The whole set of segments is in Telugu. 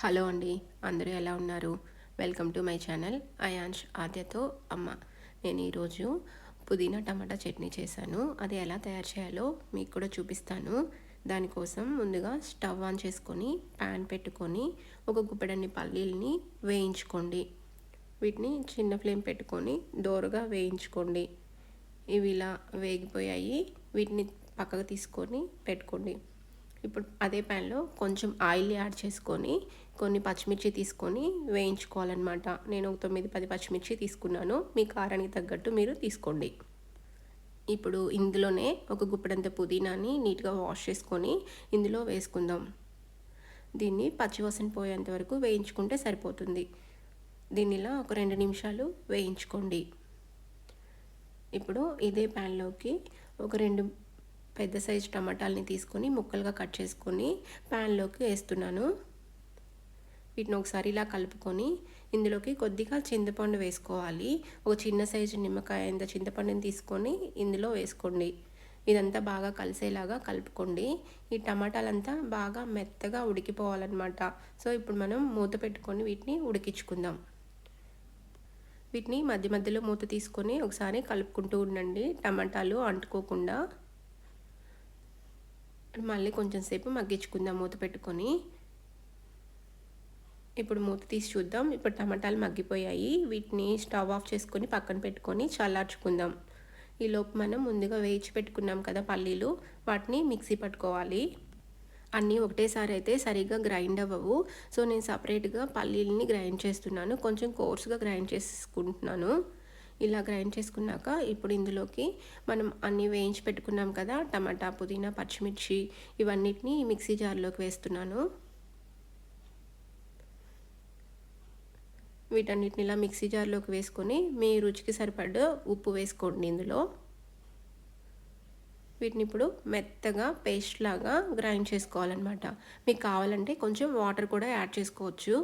హలో అండి అందరూ ఎలా ఉన్నారు? Welcome to my channel. Ayansh ఆద్యతో అమ్మ. నేను ఈరోజు పుదీనా టమాటా చట్నీ చేశాను. అది ఎలా తయారు చేయాలో మీకు కూడా చూపిస్తాను. దానికోసం ముందుగా స్టవ్ ఆన్ చేసుకొని ప్యాన్ పెట్టుకొని ఒక గుప్పెడన్ని పల్లీలని వేయించుకోండి. వీటిని చిన్న ఫ్లేమ్ పెట్టుకొని దోరగా వేయించుకోండి. ఇవి ఇలా వేగిపోయాయి. వీటిని పక్కకు తీసుకొని పెట్టుకోండి. ఇప్పుడు అదే ప్యాన్లో కొంచెం ఆయిల్ యాడ్ చేసుకొని కొన్ని పచ్చిమిర్చి తీసుకొని వేయించుకోవాలన్నమాట. నేను ఒక తొమ్మిది పది పచ్చిమిర్చి తీసుకున్నాను. మీ కారానికి తగ్గట్టు మీరు తీసుకోండి. ఇప్పుడు ఇందులోనే ఒక గుప్పెడంత పుదీనాని నీట్గా వాష్ చేసుకొని ఇందులో వేసుకుందాం. దీన్ని పచ్చివాసన పోయేంత వరకు వేయించుకుంటే సరిపోతుంది. దీనిలా ఒక రెండు నిమిషాలు వేయించుకోండి. ఇప్పుడు ఇదే ప్యాన్లోకి ఒక రెండు పెద్ద సైజు టమాటాలని తీసుకొని ముక్కలుగా కట్ చేసుకొని ప్యాన్లోకి వేస్తున్నాను. వీటిని ఒకసారి ఇలా కలుపుకొని ఇందులోకి కొద్దిగా చింతపండు వేసుకోవాలి. ఒక చిన్న సైజు నిమ్మకాయ ఇంత చింతపండుని తీసుకొని ఇందులో వేసుకోండి. ఇదంతా బాగా కలిసేలాగా కలుపుకోండి. ఈ టమాటాలంతా బాగా మెత్తగా ఉడికిపోవాలన్నమాట. సో ఇప్పుడు మనం మూత పెట్టుకొని వీటిని ఉడికించుకుందాం. వీటిని మధ్య మధ్యలో మూత తీసుకొని ఒకసారి కలుపుకుంటూ ఉండండి. టమాటాలు అంటుకోకుండా మళ్ళీ కొంచెం సేపు మగ్గించుకుందాం మూత పెట్టుకొని. ఇప్పుడు మూత తీసి చూద్దాం. ఇప్పుడు టమాటాలు మగ్గిపోయాయి. వీటిని స్టవ్ ఆఫ్ చేసుకొని పక్కన పెట్టుకొని చల్లార్చుకుందాం. ఈలోపు మనం ముందుగా వేయించి పెట్టుకున్నాం కదా పల్లీలు. వాటిని మిక్సీ పట్టుకోవాలి. అన్నీ ఒకటేసారి అయితే సరిగ్గా గ్రైండ్ అవ్వవు. సో నేను సపరేట్గా పల్లీలని గ్రైండ్ చేస్తున్నాను. కొంచెం కోర్స్గా గ్రైండ్ చేసుకుంటున్నాను. ఇలా గ్రైండ్ చేసుకున్నాక ఇప్పుడు ఇందులోకి మనం అన్నీ వేయించి పెట్టుకున్నాం కదా టమాటా పుదీనా పచ్చిమిర్చి ఇవన్నిటిని మిక్సీ జార్లోకి వేస్తున్నాను. వీటన్నిటిని ఇలా మిక్సీ జార్లోకి వేసుకొని మీ రుచికి సరిపడ్డ ఉప్పు వేసుకోండి ఇందులో. వీటిని ఇప్పుడు మెత్తగా పేస్ట్ లాగా గ్రైండ్ చేసుకోవాలన్నమాట. మీకు కావాలంటే కొంచెం వాటర్ కూడా యాడ్ చేసుకోవచ్చు.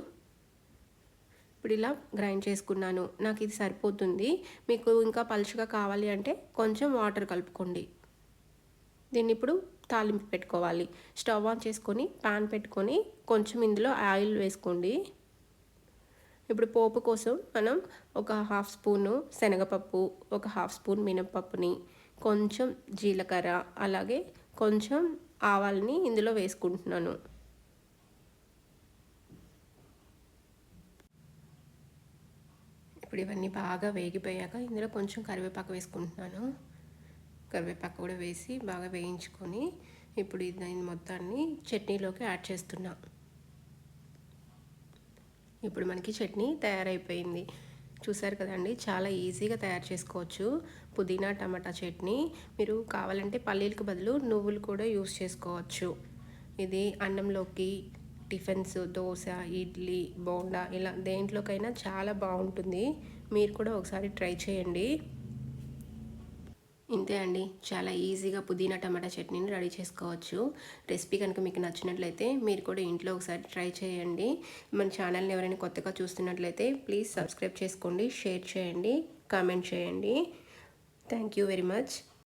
ఇప్పుడు ఇలా గ్రైండ్ చేసుకున్నాను. నాకు ఇది సరిపోతుంది. మీకు ఇంకా పలుచగా కావాలి అంటే కొంచెం వాటర్ కలుపుకోండి. దీన్ని ఇప్పుడు తాలింపు పెట్టుకోవాలి. స్టవ్ ఆన్ చేసుకొని పాన్ పెట్టుకొని కొంచెం ఇందులో ఆయిల్ వేసుకోండి. ఇప్పుడు పోపు కోసం మనం ఒక హాఫ్ స్పూను శనగపప్పు ఒక హాఫ్ స్పూన్ మినప్పప్పుని కొంచెం జీలకర్ర అలాగే కొంచెం ఆవాలని ఇందులో వేసుకుంటున్నాను. ఇప్పుడు ఇవన్నీ బాగా వేగిపోయాక ఇందులో కొంచెం కరివేపాకు వేసుకుంటున్నాను. కరివేపాకు కూడా వేసి బాగా వేయించుకొని ఇప్పుడు దీని మొత్తాన్ని చట్నీలోకి యాడ్ చేస్తున్నా. ఇప్పుడు మనకి చట్నీ తయారైపోయింది. చూసారు కదండి? చాలా ఈజీగా తయారు చేసుకోవచ్చు. పుదీనా టమాటా చట్నీ. మీరు కావాలంటే పల్లీలకు బదులు నువ్వులు కూడా యూస్ చేసుకోవచ్చు. ఇది అన్నంలోకి టిఫిన్స్ దోశ ఇడ్లీ బోండా ఇలా దేంట్లోకైనా చాలా బాగుంటుంది. మీరు కూడా ఒకసారి ట్రై చేయండి. ఇంతే అండి. చాలా ఈజీగా పుదీనా టమాటా చట్నీని రెడీ చేసుకోవచ్చు. రెసిపీ కనుక మీకు నచ్చినట్లయితే మీరు కూడా ఇంట్లో ఒకసారి ట్రై చేయండి. మన ఛానల్ని ఎవరైనా కొత్తగా చూస్తున్నట్లయితే ప్లీజ్ సబ్స్క్రైబ్ చేసుకోండి షేర్ చేయండి కామెంట్ చేయండి. Thank you very much.